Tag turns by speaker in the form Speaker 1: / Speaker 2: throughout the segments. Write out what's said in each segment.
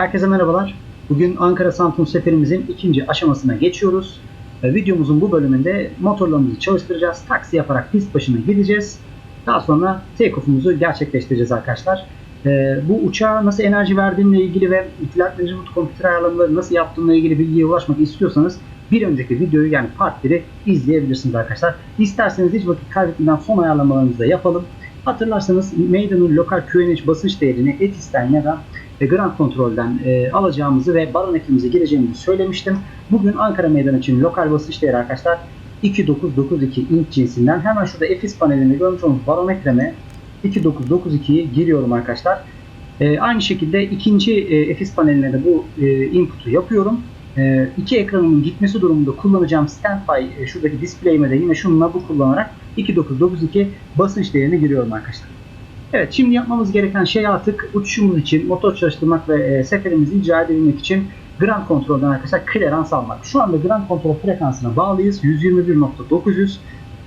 Speaker 1: Herkese merhabalar. Bugün Ankara Samsun seferimizin ikinci aşamasına geçiyoruz. Videomuzun bu bölümünde motorlarımızı çalıştıracağız. Taksi yaparak pist başına gideceğiz. Daha sonra take-off'umuzu gerçekleştireceğiz arkadaşlar. Ee, bu uçağa nasıl enerji verdiğimle ilgili ve flight management computer ayarlamaları nasıl yaptığımla ilgili bilgiye ulaşmak istiyorsanız bir önceki videoyu yani part 1'i izleyebilirsiniz arkadaşlar. İsterseniz hiç vakit kaybetmeden son ayarlamalarımızı da yapalım. Hatırlarsanız Maiden'ın lokal QNH basınç değerini ETIS'ten ya da e, Grand Kontrol'den e, alacağımızı ve baron ekimize gireceğimizi söylemiştim. Bugün Ankara Meydan için lokal basınç değeri arkadaşlar 2992 inç cinsinden. Hemen şurada EFIS panelinde görmüş olduğunuz barometreme 2992'yi giriyorum arkadaşlar. E, aynı şekilde ikinci e, EFIS paneline de bu e, input'u yapıyorum. E, iki ekranımın gitmesi durumunda kullanacağım standby e, şuradaki display'ime de yine şununla bu kullanarak 2992 basınç değerini giriyorum arkadaşlar. Evet şimdi yapmamız gereken şey artık uçuşumuz için motor çalıştırmak ve e, seferimizi icra edebilmek için Grand Control'dan arkadaşlar clearance almak. Şu anda Grand Control frekansına bağlıyız. 121.900.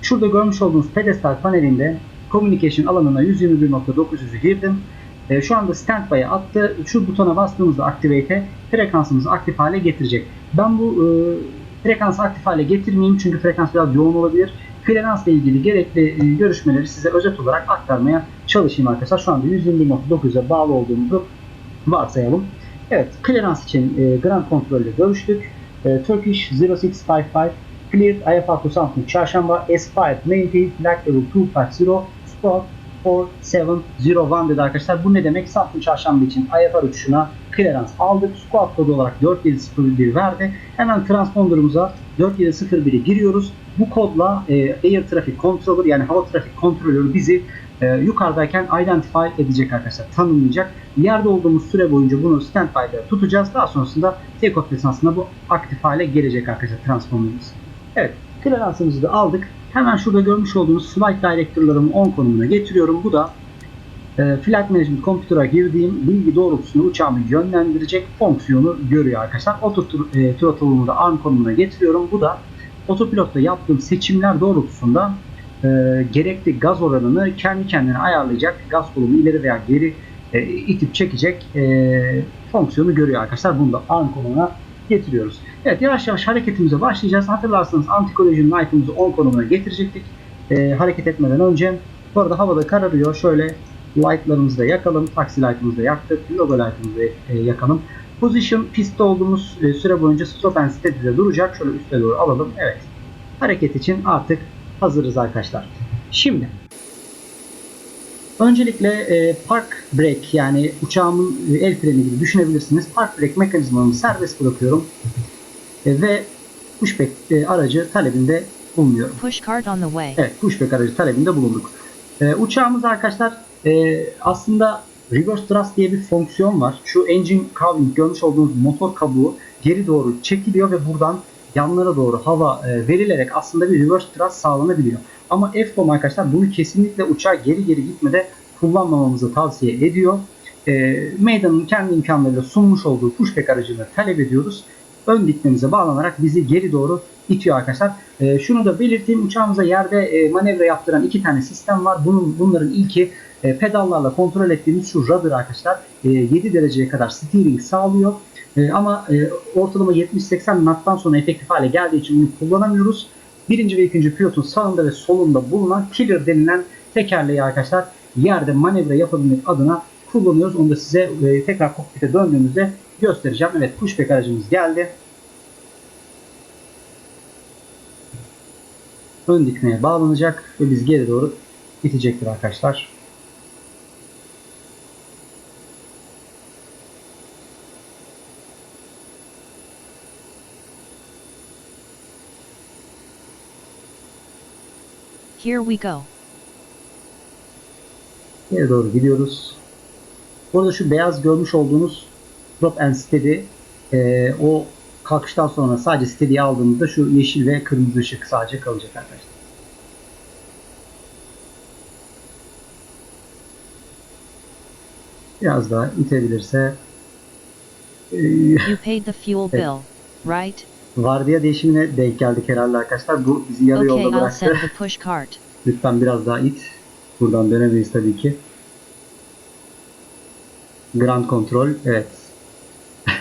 Speaker 1: Şurada görmüş olduğunuz pedestal panelinde communication alanına 121.900'ü girdim. E, şu anda standby'e attı. Şu butona bastığımızda activate'e frekansımızı aktif hale getirecek. Ben bu e, frekansı aktif hale getirmeyeyim çünkü frekans biraz yoğun olabilir. Clearance ile ilgili gerekli e, görüşmeleri size özet olarak aktarmaya çalışayım arkadaşlar. Şu anda 121.9'a bağlı olduğumuzu varsayalım. Evet, clearance için e, Grand Control ile görüştük. E, Turkish 0655 Cleared to Samsung Çarşamba S5 Maintain Flag Level 250 Spot 4701 dedi arkadaşlar. Bu ne demek? Samsung Çarşamba için IFR uçuşuna clearance aldık. Squad kodu olarak 4701 verdi. Hemen transponder'ımıza 4701'i giriyoruz. Bu kodla e, Air Traffic Controller yani hava trafik kontrolörü bizi e, yukarıdayken identify edecek arkadaşlar. Tanımlayacak. Yerde olduğumuz süre boyunca bunu standby'da tutacağız. Daha sonrasında take-off esnasında bu aktif hale gelecek arkadaşlar transponderımız. Evet. Clearance'ımızı da aldık. Hemen şurada görmüş olduğunuz flight director'larımı 10 konumuna getiriyorum. Bu da e, Flight Management Computer'a girdiğim bilgi doğrultusunda uçağımı yönlendirecek fonksiyonu görüyor arkadaşlar. Auto e, throttle'ımı da arm konumuna getiriyorum. Bu da otopilotta yaptığım seçimler doğrultusunda e, gerekli gaz oranını kendi kendine ayarlayacak. Gaz kolumu ileri veya geri e, itip çekecek e, fonksiyonu görüyor arkadaşlar. Bunu da arm konumuna getiriyoruz. Evet yavaş yavaş hareketimize başlayacağız. Hatırlarsanız anti-collision light'ımızı 10 konumuna getirecektik. E, hareket etmeden önce. Bu arada havada kararıyor. Şöyle light'larımızı da yakalım. Taxi light'ımızı da yaktık. Logo light'ımızı da e, yakalım. Position pistte olduğumuz e, süre boyunca stop and steady'de duracak. Şöyle üste doğru alalım. Evet. Hareket için artık hazırız arkadaşlar. Şimdi Öncelikle e, park brake yani uçağımın e, el freni gibi düşünebilirsiniz. Park brake mekanizmamı serbest bırakıyorum. E, ve pushback e, aracı talebinde bulunuyorum.
Speaker 2: Push cart on the way.
Speaker 1: Evet, pushback aracı talebinde bulunduk. Ee, uçağımız arkadaşlar e, aslında reverse thrust diye bir fonksiyon var. Şu engine cowling görmüş olduğunuz motor kabuğu geri doğru çekiliyor ve buradan yanlara doğru hava e, verilerek aslında bir reverse thrust sağlanabiliyor. Ama FCOM arkadaşlar bunu kesinlikle uçağa geri geri gitmede kullanmamamızı tavsiye ediyor. E, Meydanın kendi imkanlarıyla sunmuş olduğu pushback aracını talep ediyoruz. Ön dikmemize bağlanarak bizi geri doğru itiyor arkadaşlar. E, şunu da belirteyim. Uçağımıza yerde e, manevra yaptıran iki tane sistem var. Bunun Bunların ilki e, pedallarla kontrol ettiğimiz şu rudder arkadaşlar. E, 7 dereceye kadar steering sağlıyor. E, ama e, ortalama 70-80 knot'tan sonra efektif hale geldiği için bunu kullanamıyoruz. Birinci ve ikinci pilotun sağında ve solunda bulunan killer denilen tekerleği arkadaşlar yerde manevra yapabilmek adına kullanıyoruz. Onu da size e, tekrar kokpite döndüğümüzde göstereceğim. Evet pushback aracımız geldi. ön dikmeye bağlanacak ve biz geri doğru itecektir arkadaşlar.
Speaker 2: Here we go.
Speaker 1: Geri doğru gidiyoruz. Burada şu beyaz görmüş olduğunuz drop and steady e, o kalkıştan sonra sadece steady'yi aldığımızda şu yeşil ve kırmızı ışık sadece kalacak arkadaşlar. Biraz daha itebilirse e,
Speaker 2: You paid the fuel bill, right?
Speaker 1: Vardiya değişimine denk geldik herhalde arkadaşlar. Bu bizi yarı
Speaker 2: Okay,
Speaker 1: yolda bıraktı. Lütfen biraz daha it. Buradan dönemeyiz tabii ki. Grand Control. Evet.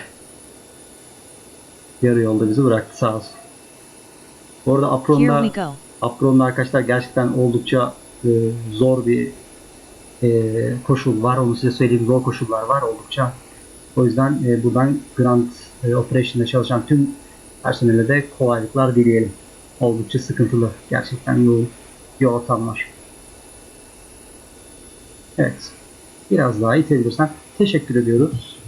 Speaker 1: Yarı yolda bizi bıraktı sağ olsun. Bu arada Apron'da. Apron'da arkadaşlar gerçekten oldukça e, zor bir e, koşul var. Onu size söyleyeyim. Zor koşullar var oldukça. O yüzden e, buradan Grand e, Operation'da çalışan tüm personele de kolaylıklar dileyelim. Oldukça sıkıntılı. Gerçekten yoğun bir ortam var. Evet. Biraz daha itebilirsen teşekkür ediyoruz.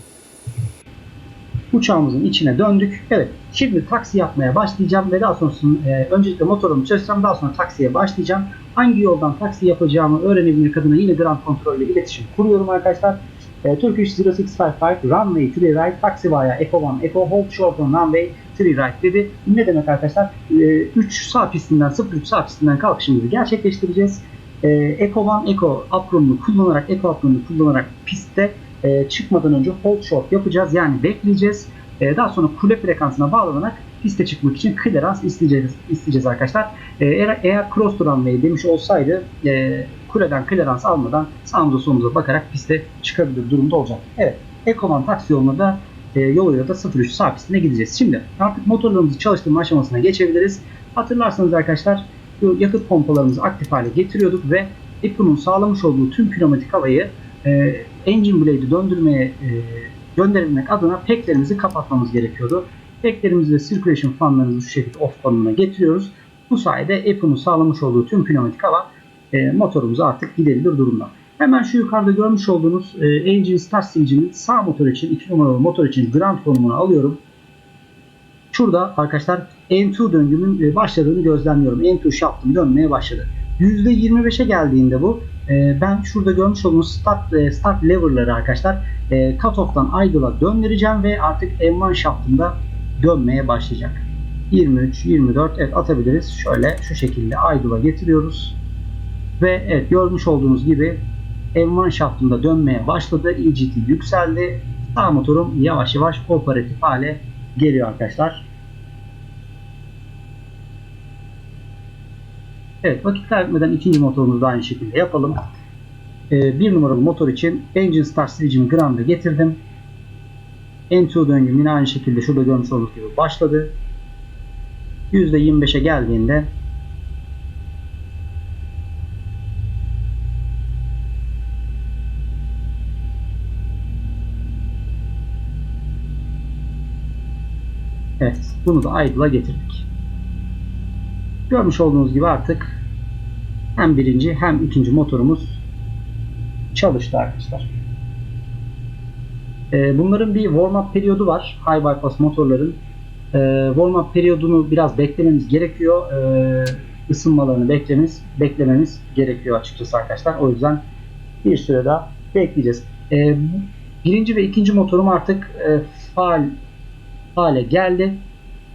Speaker 1: Uçağımızın içine döndük. Evet. Şimdi taksi yapmaya başlayacağım ve daha sonrasında e, öncelikle motorumu çalışacağım. Daha sonra taksiye başlayacağım. Hangi yoldan taksi yapacağımı öğrenebilmek adına yine Grand Control ile iletişim kuruyorum arkadaşlar. E, Turkish 0655 runway 3 right taxi via Echo 1 Echo hold short on runway 3 right dedi. Ne demek arkadaşlar? E, 3 sağ pistinden 03 sağ pistinden kalkışımızı gerçekleştireceğiz. E, Echo 1 Echo apronunu kullanarak Echo apronunu kullanarak pistte e, çıkmadan önce hold short yapacağız. Yani bekleyeceğiz. E, daha sonra kule frekansına bağlanarak piste çıkmak için clearance isteyeceğiz, isteyeceğiz arkadaşlar. E, eğer, eğer cross runway demiş olsaydı e, kuleden clearance almadan sağımıza solumuza bakarak piste çıkabilir durumda olacak. Evet. Ekoman taksi yoluna da e, yoluyla da 03 sağ pistine gideceğiz. Şimdi artık motorlarımızı çalıştırma aşamasına geçebiliriz. Hatırlarsanız arkadaşlar bu yakıt pompalarımızı aktif hale getiriyorduk ve Eco'nun sağlamış olduğu tüm pneumatik havayı e, engine blade'i döndürmeye e, gönderebilmek adına peklerimizi kapatmamız gerekiyordu. Peklerimizi ve circulation fanlarımızı şu şekilde off konumuna getiriyoruz. Bu sayede Eco'nun sağlamış olduğu tüm pneumatik hava e, motorumuz artık gidebilir durumda. Hemen şu yukarıda görmüş olduğunuz e, engine start switch'inin sağ motor için 2 numaralı motor için ground konumunu alıyorum. Şurada arkadaşlar N2 döngümün e, başladığını gözlemliyorum. N2 shaft'ım dönmeye başladı. %25'e geldiğinde bu e, ben şurada görmüş olduğunuz start, e, start lever'ları arkadaşlar e, cutoff'tan idle'a döndüreceğim ve artık M1 shaft'ımda dönmeye başlayacak. 23, 24 evet atabiliriz. Şöyle şu şekilde idle'a getiriyoruz. Ve evet görmüş olduğunuz gibi M1 shaft'ımda dönmeye başladı. EGT yükseldi. Sağ motorum yavaş yavaş operatif hale geliyor arkadaşlar. Evet vakit kaybetmeden ikinci motorumuzu da aynı şekilde yapalım. Ee, bir numaralı motor için Engine Start Switch'imi Ground'a getirdim. N2 döngüm yine aynı şekilde şurada görmüş olduğunuz gibi başladı. %25'e geldiğinde bunu da idle'a getirdik. Görmüş olduğunuz gibi artık hem birinci hem ikinci motorumuz çalıştı arkadaşlar. Ee, bunların bir warm-up periyodu var. High bypass motorların. Ee, warm-up periyodunu biraz beklememiz gerekiyor. Ee, ısınmalarını beklememiz, beklememiz gerekiyor açıkçası arkadaşlar. O yüzden bir süre daha bekleyeceğiz. Ee, birinci ve ikinci motorum artık e, faal hale geldi.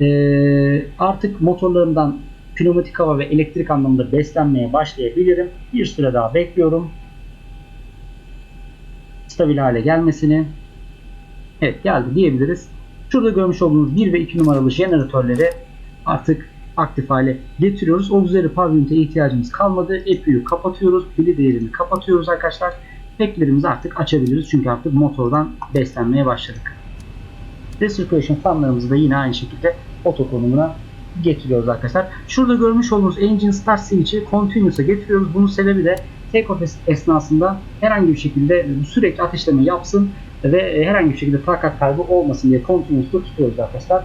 Speaker 1: Ee, artık motorlarımdan pneumatik hava ve elektrik anlamında beslenmeye başlayabilirim. Bir süre daha bekliyorum. Stabil hale gelmesini. Evet geldi diyebiliriz. Şurada görmüş olduğunuz 1 ve 2 numaralı jeneratörleri artık aktif hale getiriyoruz. Auxiliary power unit'e ihtiyacımız kalmadı. EPU'yu kapatıyoruz. Pili değerini kapatıyoruz arkadaşlar. Peklerimizi artık açabiliriz. Çünkü artık motordan beslenmeye başladık. Recirculation fanlarımızı da yine aynı şekilde oto konumuna getiriyoruz arkadaşlar. Şurada görmüş olduğunuz Engine Start Switch'i Continuous'a getiriyoruz. Bunun sebebi de es- esnasında herhangi bir şekilde sürekli ateşleme yapsın ve herhangi bir şekilde takat kaybı olmasın diye Continuous'ta tutuyoruz arkadaşlar.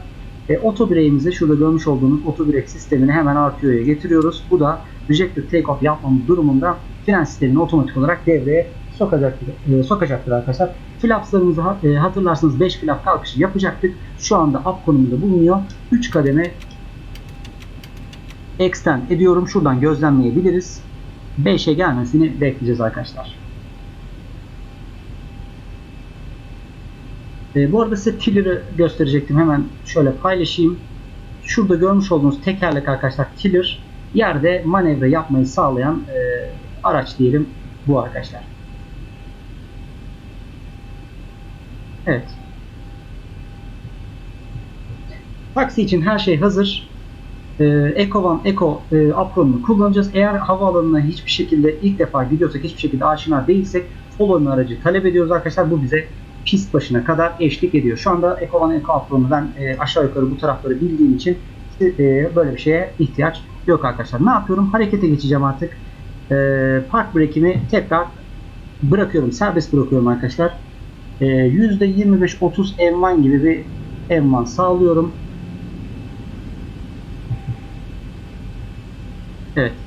Speaker 1: E, auto brake'imizi şurada görmüş olduğunuz auto brake sistemini hemen RTO'ya getiriyoruz. Bu da rejected takeoff yapmamız durumunda fren sistemini otomatik olarak devreye sokacaktır, e, sokacaktır arkadaşlar. Flapslarımızı e, hatırlarsanız 5 flap kalkışı yapacaktık. Şu anda up konumunda bulunuyor. 3 kademe extend ediyorum. Şuradan gözlemleyebiliriz. 5'e gelmesini bekleyeceğiz arkadaşlar. E, bu arada size tiller'ı gösterecektim. Hemen şöyle paylaşayım. Şurada görmüş olduğunuz tekerlek arkadaşlar tiller yerde manevra yapmayı sağlayan e, araç diyelim bu arkadaşlar. Evet. Taksi için her şey hazır. Ee, Eco One, Eco e, Apron'u kullanacağız. Eğer havaalanına hiçbir şekilde ilk defa gidiyorsak, hiçbir şekilde aşina değilsek Follow'un aracı talep ediyoruz arkadaşlar. Bu bize pist başına kadar eşlik ediyor. Şu anda Eco One Eco Upload'u ben e, aşağı yukarı bu tarafları bildiğim için e, böyle bir şeye ihtiyaç yok arkadaşlar. Ne yapıyorum? Harekete geçeceğim artık. E, park break'imi tekrar bırakıyorum. Serbest bırakıyorum arkadaşlar. E, %25-30 M1 gibi bir M1 sağlıyorum. Evet.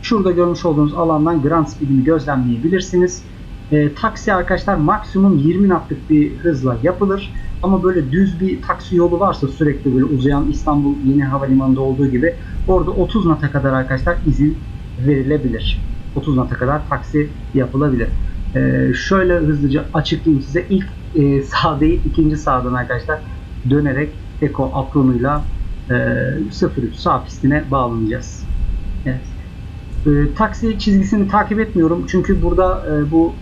Speaker 1: Şurada görmüş olduğunuz alandan Grand Speed'imi gözlemleyebilirsiniz. E, taksi arkadaşlar maksimum 20 knotlık bir hızla yapılır. Ama böyle düz bir taksi yolu varsa sürekli böyle uzayan İstanbul Yeni Havalimanı'nda olduğu gibi orada 30 nata kadar arkadaşlar izin verilebilir. 30 nata kadar taksi yapılabilir. E, şöyle hızlıca açıklayayım size. İlk e, sağ değil ikinci sağdan arkadaşlar dönerek Eko apronuyla e, 03 sağ pistine bağlanacağız. Evet. E, taksi çizgisini takip etmiyorum. Çünkü burada e, bu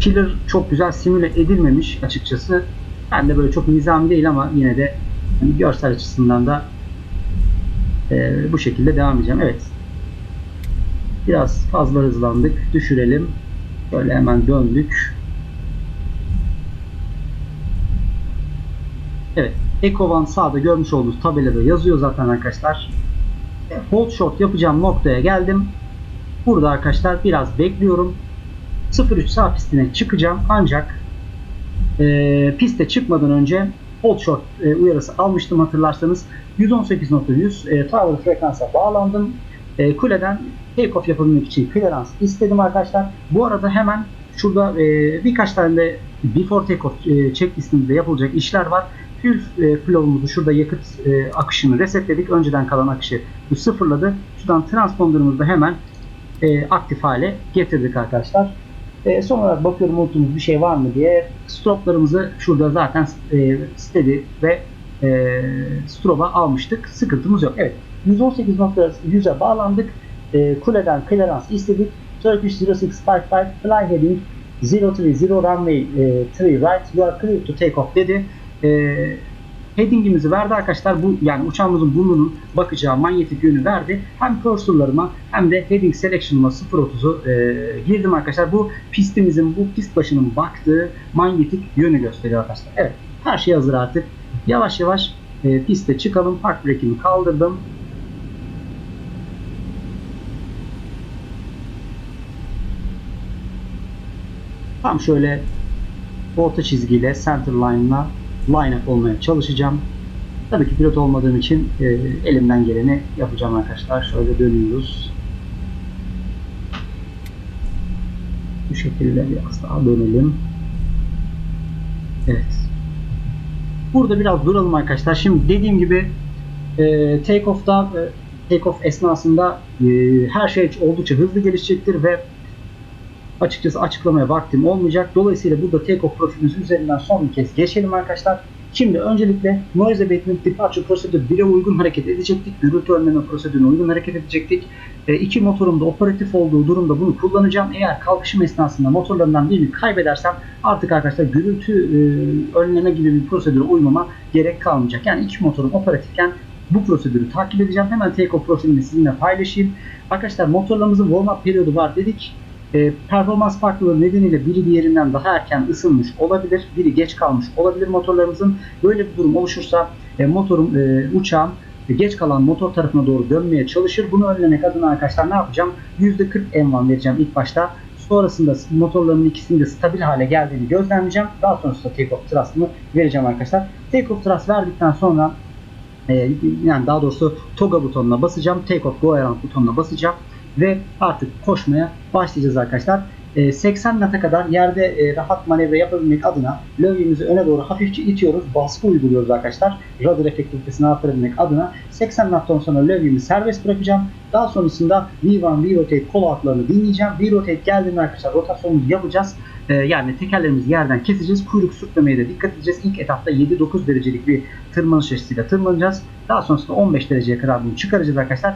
Speaker 1: killer çok güzel simüle edilmemiş açıkçası. Ben de böyle çok nizami değil ama yine de hani görsel açısından da e, bu şekilde devam edeceğim. Evet. Biraz fazla hızlandık. Düşürelim. Böyle hemen döndük. Evet. Ekovan sağda görmüş olduğunuz tabelada yazıyor zaten arkadaşlar. Hold short yapacağım noktaya geldim. Burada arkadaşlar biraz bekliyorum. 03 sağ pistine çıkacağım ancak e, piste çıkmadan önce hold short e, uyarısı almıştım hatırlarsanız 118.100 e, tower frekansa bağlandım. E, kuleden take off yapabilmek için clearance istedim arkadaşlar. Bu arada hemen şurada e, birkaç tane de before take off e, checklistimizde yapılacak işler var. Fuel e, flow'umuzu şurada yakıt e, akışını resetledik. Önceden kalan akışı sıfırladı. Şuradan transponder'ımızı da hemen e, aktif hale getirdik arkadaşlar. E, son olarak bakıyorum unuttuğumuz bir şey var mı diye. Stroplarımızı şurada zaten e, steady ve e, stroba almıştık. Sıkıntımız yok. Evet. 118.100'e bağlandık. E, kuleden clearance istedik. Turkish 0655 fly heading 030 runway e, 3 right you are clear to take off dedi. E, headingimizi verdi arkadaşlar. Bu yani uçağımızın burnunun bakacağı manyetik yönü verdi. Hem cursor'larıma hem de heading selection'ıma 0.30'u e, girdim arkadaşlar. Bu pistimizin bu pist başının baktığı manyetik yönü gösteriyor arkadaşlar. Evet. Her şey hazır artık. Yavaş yavaş e, piste çıkalım. Park brake'imi kaldırdım. Tam şöyle orta çizgiyle center line'la line up olmaya çalışacağım. Tabii ki pilot olmadığım için e, elimden geleni yapacağım arkadaşlar. Şöyle dönüyoruz. Bu şekilde biraz daha dönelim. Evet. Burada biraz duralım arkadaşlar. Şimdi dediğim gibi e, take off'ta e, take off esnasında e, her şey oldukça hızlı gelişecektir ve açıkçası açıklamaya vaktim olmayacak. Dolayısıyla burada take off profilimiz üzerinden son bir kez geçelim arkadaşlar. Şimdi öncelikle noise abatement departure prosedür 1'e uygun hareket edecektik. Gürültü önleme prosedürüne uygun hareket edecektik. E, iki motorum da operatif olduğu durumda bunu kullanacağım. Eğer kalkışım esnasında motorlarından birini kaybedersem artık arkadaşlar gürültü e, önleme gibi bir prosedüre uymama gerek kalmayacak. Yani iki motorum operatifken bu prosedürü takip edeceğim. Hemen take off profilini sizinle paylaşayım. Arkadaşlar motorlarımızın warm up periyodu var dedik. E, performans farklılığı nedeniyle biri diğerinden daha erken ısınmış olabilir, biri geç kalmış olabilir motorlarımızın. Böyle bir durum oluşursa e, motorum, e, uçağım e, geç kalan motor tarafına doğru dönmeye çalışır. Bunu önlemek adına arkadaşlar ne yapacağım? %40 M1 vereceğim ilk başta. Sonrasında motorların ikisinin de stabil hale geldiğini gözlemleyeceğim. Daha sonrasında take off thrust'ımı vereceğim arkadaşlar. Take off thrust verdikten sonra e, yani daha doğrusu toga butonuna basacağım. Take off go around butonuna basacağım ve artık koşmaya başlayacağız arkadaşlar. E, 80 nata kadar yerde e, rahat manevra yapabilmek adına lövyemizi öne doğru hafifçe itiyoruz. Baskı uyguluyoruz arkadaşlar. Rudder efektivitesini arttırabilmek adına 80 nattan sonra lövyemi serbest bırakacağım. Daha sonrasında V1, V-Rotate kol altlarını dinleyeceğim. V-Rotate geldiğinde arkadaşlar rotasyonumuzu yapacağız. E, yani tekerlerimizi yerden keseceğiz. Kuyruk sürtmemeye de dikkat edeceğiz. İlk etapta 7-9 derecelik bir tırmanış açısıyla tırmanacağız. Daha sonrasında 15 dereceye kadar bunu çıkaracağız arkadaşlar.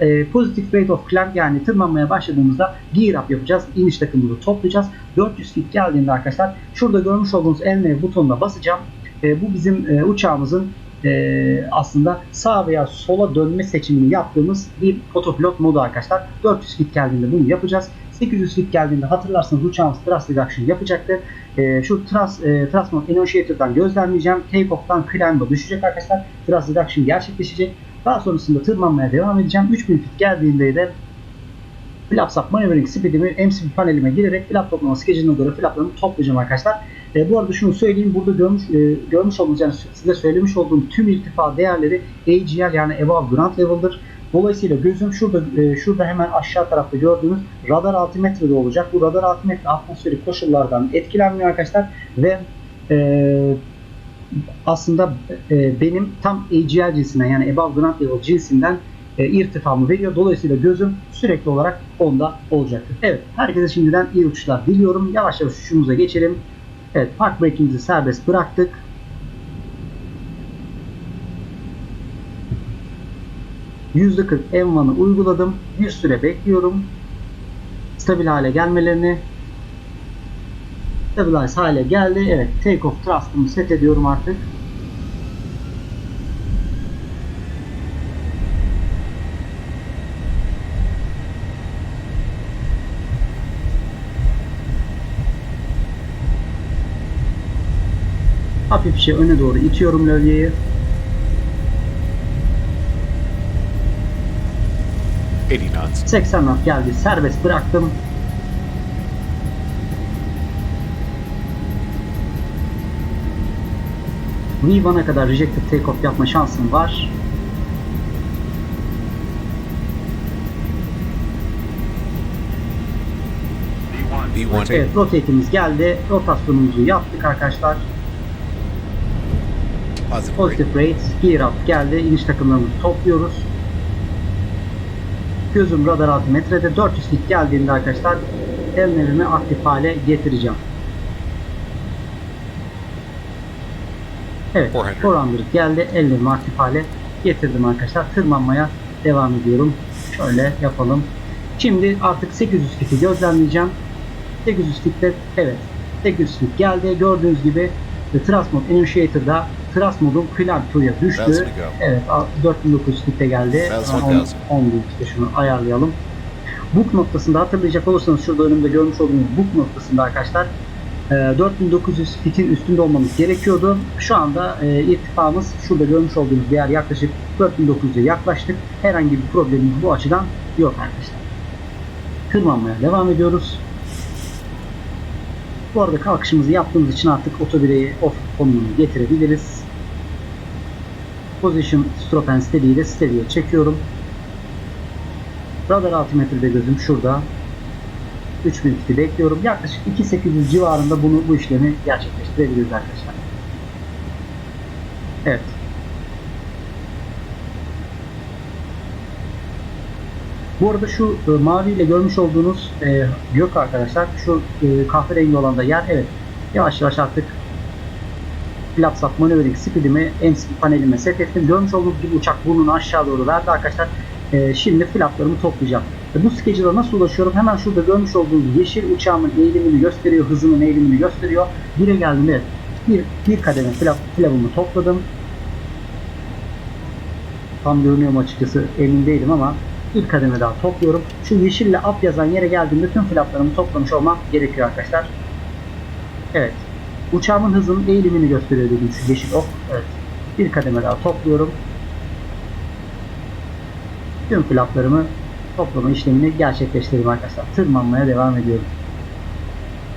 Speaker 1: E, positive rate of climb yani tırmanmaya başladığımızda gear up yapacağız. İniş takımımızı toplayacağız. 400 feet geldiğinde arkadaşlar şurada görmüş olduğunuz elme butonuna basacağım. E, bu bizim e, uçağımızın e, aslında sağ veya sola dönme seçimini yaptığımız bir otopilot modu arkadaşlar. 400 fit geldiğinde bunu yapacağız. 800 fit geldiğinde hatırlarsanız uçağımız thrust reduction yapacaktı. E, şu thrust, e, thrust mode initiator'dan gözlemleyeceğim. Take-off'tan climb'a düşecek arkadaşlar. Thrust reduction gerçekleşecek. Daha sonrasında tırmanmaya devam edeceğim. 3000 fit geldiğinde de Flaps Up Maneuvering Speed'imi MCP panelime girerek flap toplama schedule'ına göre flaplarımı toplayacağım arkadaşlar. E, bu arada şunu söyleyeyim. Burada görmüş, e, görmüş yani size söylemiş olduğum tüm irtifa değerleri AGL yani Above Ground Level'dır. Dolayısıyla gözüm şurada e, şurada hemen aşağı tarafta gördüğünüz radar altimetrede olacak. Bu radar altimetre atmosferik koşullardan etkilenmiyor arkadaşlar ve e, aslında e, benim tam AGL cinsinden yani Above Ground Level cinsinden e, irtifamı veriyor. Dolayısıyla gözüm sürekli olarak onda olacaktır. Evet, herkese şimdiden iyi uçuşlar diliyorum. Yavaş yavaş uçuşumuza geçelim. Evet, park brake'imizi serbest bıraktık. %40 M1'ı uyguladım. Bir süre bekliyorum. Stabil hale gelmelerini. Stabilize hale geldi. Evet, take off thrust'ımı set ediyorum artık. Hafifçe öne doğru itiyorum lövyeyi.
Speaker 3: Knots.
Speaker 1: 80 knot geldi. Serbest bıraktım. V1'a kadar rejected takeoff yapma şansım var.
Speaker 3: V1
Speaker 1: Evet, rotate'imiz geldi. Rotasyonumuzu yaptık arkadaşlar.
Speaker 3: Positive
Speaker 1: Positive
Speaker 3: rate.
Speaker 1: gear up geldi. İniş takımlarımızı topluyoruz. Gözüm radar altimetrede 400 fit geldiğinde arkadaşlar ellerimi aktif hale getireceğim. Evet,
Speaker 3: 400.
Speaker 1: 400 geldi. Ellerimi aktif hale getirdim arkadaşlar. Tırmanmaya devam ediyorum. Şöyle yapalım. Şimdi artık 800 fiti gözlemleyeceğim. 800 fitte evet 800 fit geldi. Gördüğünüz gibi e, Thrust Mode Initiator'da Modum Climb 2'ya düştü. Evet a- 4900 fitte geldi.
Speaker 3: Thousand,
Speaker 1: Ben on-
Speaker 3: thousand.
Speaker 1: 10 bin fitte şunu ayarlayalım. Book noktasında hatırlayacak olursanız şurada önümde görmüş olduğunuz book noktasında arkadaşlar e, 4900 fitin üstünde olmamız gerekiyordu. Şu anda e, irtifamız şurada görmüş olduğunuz değer yaklaşık 4900'e yaklaştık. Herhangi bir problemimiz bu açıdan yok arkadaşlar. Tırmanmaya devam ediyoruz. Bu arada kalkışımızı yaptığımız için artık otobireyi off konumunu getirebiliriz. Position Stroke and de steady'ye çekiyorum. Radar altimetrede gözüm şurada. 3000 fiti bekliyorum. Yaklaşık 2800 civarında bunu bu işlemi gerçekleştirebiliriz arkadaşlar. Evet. Bu arada şu e, mavi ile görmüş olduğunuz e, gök arkadaşlar şu e, kahverengi olan da yer evet yavaş yavaş artık Flaps Up Maneuvering Speed'imi MCP panelime set ettim. Görmüş olduğunuz gibi uçak burnunu aşağı doğru verdi arkadaşlar. E, şimdi flaplarımı toplayacağım. E, bu schedule'a nasıl ulaşıyorum? Hemen şurada görmüş olduğunuz yeşil uçağımın eğilimini gösteriyor, hızının eğilimini gösteriyor. Bire geldiğinde evet, bir, bir kademe flap, flapımı topladım. Tam görünüyor mu açıkçası emin değilim ama bir kademe daha topluyorum. Şu yeşille up yazan yere geldiğimde tüm flaplarımı toplamış olmam gerekiyor arkadaşlar. Evet. Uçağımın hızının eğilimini gösteriyor dediğim şu yeşil ok. Evet. Bir kademe daha topluyorum. Tüm flaplarımı toplama işlemini gerçekleştirdim arkadaşlar. Tırmanmaya devam ediyorum.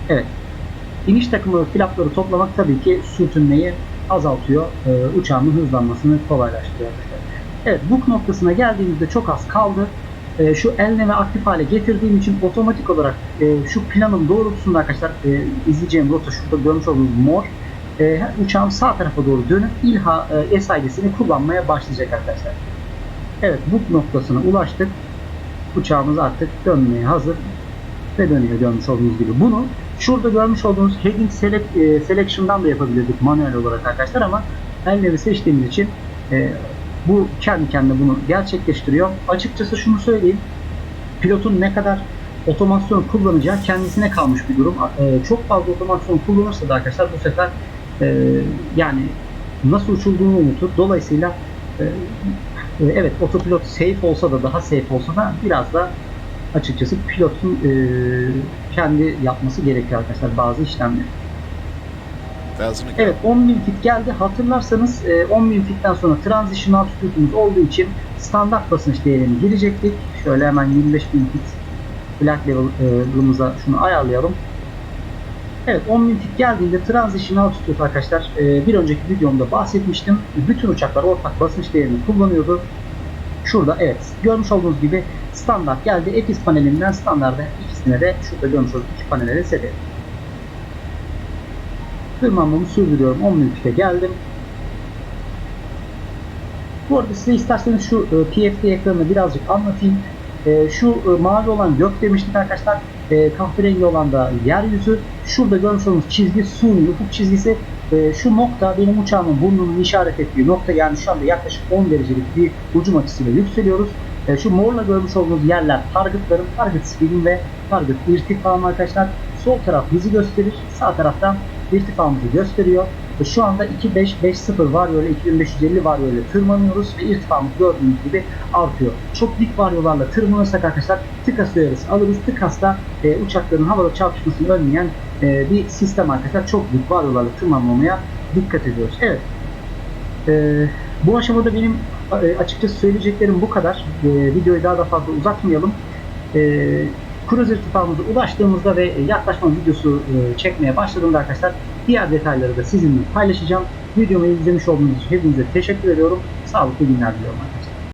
Speaker 1: Evet. İniş takımı flapları toplamak tabii ki sürtünmeyi azaltıyor. Ee, uçağımın hızlanmasını kolaylaştırıyor arkadaşlar. Evet book noktasına geldiğimizde çok az kaldı. Ee, şu elneme aktif hale getirdiğim için otomatik olarak e, şu planın doğrultusunda arkadaşlar e, izleyeceğim rota şurada görmüş olduğunuz mor e, uçağım sağ tarafa doğru dönüp İLHA e, SID'sini kullanmaya başlayacak arkadaşlar. Evet book noktasına ulaştık. Uçağımız artık dönmeye hazır ve dönüyor görmüş olduğunuz gibi. Bunu şurada görmüş olduğunuz heading select, e, selection'dan da yapabilirdik manuel olarak arkadaşlar ama elleri seçtiğimiz için e, bu kendi kendine bunu gerçekleştiriyor. Açıkçası şunu söyleyeyim. Pilotun ne kadar otomasyon kullanacağı kendisine kalmış bir durum. E, çok fazla otomasyon kullanırsa da arkadaşlar bu sefer e, yani nasıl uçulduğunu unutur. Dolayısıyla e, e, evet otopilot safe olsa da daha safe olsa da biraz da açıkçası pilotun e, kendi yapması gerekiyor arkadaşlar bazı işlemleri.
Speaker 3: Ago.
Speaker 1: Evet 10.000 fit geldi. Hatırlarsanız e, 10.000 fitten sonra transition altitude'umuz olduğu için standart basınç değerini girecektik. Şöyle hemen 25.000 fit flight level'ımıza şunu ayarlayalım. Evet 10.000 fit geldiğinde transition altitude arkadaşlar e, bir önceki videomda bahsetmiştim. Bütün uçaklar ortak basınç değerini kullanıyordu. Şurada evet görmüş olduğunuz gibi standart geldi. Etis panelinden standarda ikisine de şurada görmüş olduğunuz iki panele de setelim. Tırmanmamı sürdürüyorum. 10 minütte geldim. Bu arada size isterseniz şu e, PFD ekranını birazcık anlatayım. E, şu e, mavi olan gök demiştik arkadaşlar. E, kahverengi olan da yeryüzü. Şurada görmüş olduğunuz çizgi suni ufuk çizgisi. E, şu nokta benim uçağımın burnunun işaret ettiği nokta yani şu anda yaklaşık 10 derecelik bir ucum açısıyla yükseliyoruz. E, şu morla görmüş olduğunuz yerler targetlarım, target speed'im ve target irtifam arkadaşlar. Sol taraf bizi gösterir, sağ taraftan irtifamımızı gösteriyor. Ve şu anda 2550 varyoyla 2550 varyoyla tırmanıyoruz ve irtifamımız gördüğünüz gibi artıyor. Çok dik varyolarla tırmanırsak arkadaşlar tıkas alırız. Tıkas da e, uçakların havada çarpışmasını önleyen e, bir sistem arkadaşlar. Çok dik varyolarla tırmanmamaya dikkat ediyoruz. Evet. E, bu aşamada benim e, açıkçası söyleyeceklerim bu kadar. E, videoyu daha da fazla uzatmayalım. E, Cruise irtifamıza ulaştığımızda ve yaklaşma videosu e, çekmeye başladığımda arkadaşlar diğer detayları da sizinle paylaşacağım. Videomu izlemiş olduğunuz için hepinize teşekkür ediyorum. Sağlıklı günler diliyorum.